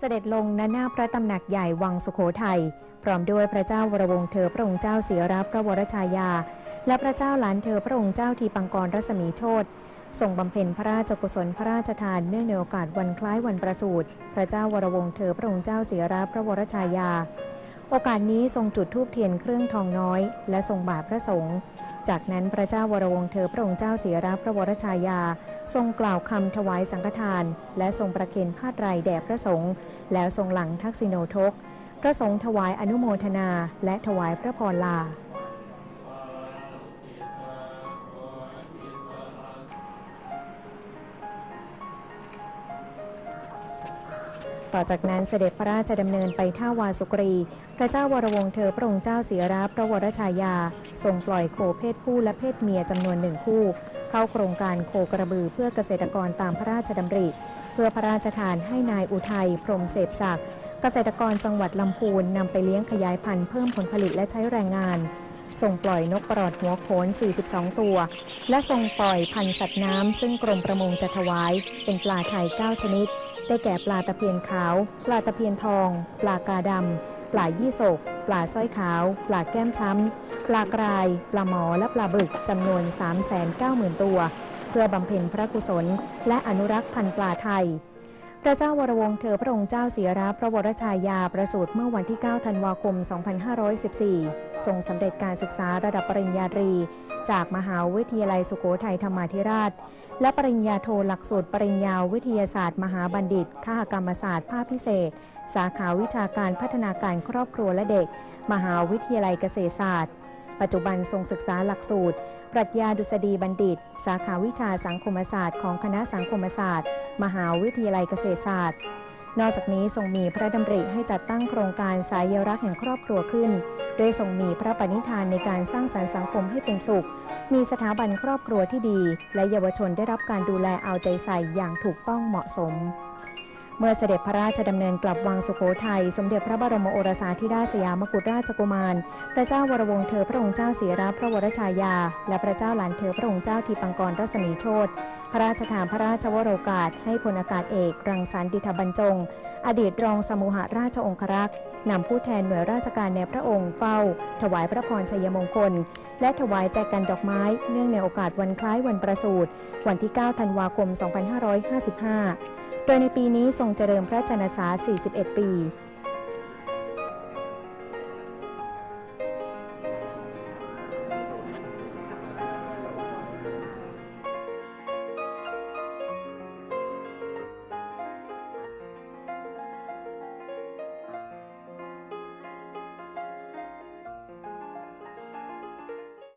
เสด็จลงณหน้าพระตำหนักใหญ่วังสุโขทัยพร้อมด้วยพระเจ้าวรวงเธอพระองค์เจ้าเสียรับพระวรชายา และพระเจ้าหลานเธอพระองค์เจ้าทีปังกรรัศมีโชตส่งบำเพ็ญพระราชกุศลพระราชทานเนื่องในโอกาสวันคล้ายวันประสูติพระเจ้าวรวงเธอพระองค์เจ้าเสียรับพระวรชายา โอกาสนี้ทรงจุดธูปเทียนเครื่องทองน้อย และทรงบาทพระสงฆ์ จากนั้นพระเจ้าวรวงเธอพระองค์เจ้าเสียรับพระวรชายา ทรงกล่าวคำถวายสังฆทาน และทรงประเคนผ้าไตรแด่พระสงฆ์ แล้วทรงหลังทักษิโนทก พระสงฆ์ถวายอนุโมทนา และถวายพระพรลา ต่อจากนั้นเสด็จพระราชดำเนินไปท่าวาสุกรี พระเจ้าวรวงศ์เธอพระองค์เจ้าเสียรับพระวรชายา ทรงปล่อยโคเพศผู้และเพศเมียจำนวนหนึ่งคู่ เข้าโครงการโคกระบือเพื่อเกษตรกรตามพระราชดำริ เพื่อพระราชทานให้นายอุทัยพรมเสพศักดิ์เกษตรกรจังหวัดลำพูนนำไปเลี้ยงขยายพันธุ์เพิ่มผลผลิตและใช้แรงงานส่งปล่อยนกปลอดหัวโขน 42 ตัว และส่งปล่อยพันธุ์สัตว์น้ำ ซึ่งกรมประมงจะถวาย เป็นปลาไทย 9 ชนิด ได้แก่ปลาตะเพียนขาว ปลาตะเพียนทอง ปลากาดำ ปลายี่สก ปลาสร้อยขาว ปลาแก้มช้ำ ปลากราย ปลาหมอ และปลาบึกจำนวน 390,000 ตัว เพื่อบำเพ็ญพระกุศล และอนุรักษ์พันธุ์ปลาไทย ระเจ้าวรวงศ์เธอพระองค์เจ้าเสียรับพระวรชายาประสูติเมื่อวันที่ 9 ธันวาคม 2514 ทรงสำเร็จการศึกษาระดับปริญญาตรี จากมหาวิทยาลัยสุโขทัยธรรมาธิราช และปริญญาโทหลักสูตรปริญญาวิทยาศาสตร์ มหาบัณฑิตข้ากรรมศาสตร์ภาคพิเศษ สาขาวิชาการพัฒนาการครอบครัวและเด็ก มหาวิทยาลัยเกษตรศาสตร์ ปัจจุบันทรงศึกษาหลักสูตร ปรัชญาดุษฎีบัณฑิต สาขาวิชาสังคมศาสตร์ของคณะสังคมศาสตร์ มหาวิทยาลัยเกษตรศาสตร์ นอกจากนี้ทรงมีพระดำริให้จัดตั้งโครงการสายเยรักแห่งครอบครัวขึ้น โดยทรงมีพระปณิธานในการสร้างสรรค์สังคมให้เป็นสุข มีสถาบันครอบครัวที่ดี และเยาวชนได้รับการดูแลเอาใจใส่อย่างถูกต้องเหมาะสม เมื่อเสด็จพระราชดำเนินกลับวังสุโขทัยสมเด็จพระบรมโอรสาธิราชสยามกุฎราชกุมาร พระเจ้าวรวงศ์เธอพระองค์เจ้าเสียรับพระวรชายา และพระเจ้าหลานเธอพระองค์เจ้าทีปังกรรัศมีโชตพระราชทานพระราชวโรกาส ให้พลอากาศเอก รังสรรค์ดิษฐบรรจง อดีตรองสมุหราชองครักษ์นำผู้แทนหน่วยราชการในพระองค์เฝ้า ถวายพระพรชัยมงคล และถวายแจกันดอกไม้เนื่องในโอกาสวันคล้ายวันประสูติวันที่ 9 ธันวาคม 2555 ดยในปีนี้ทรงเจริญพระชนษา 41 ปี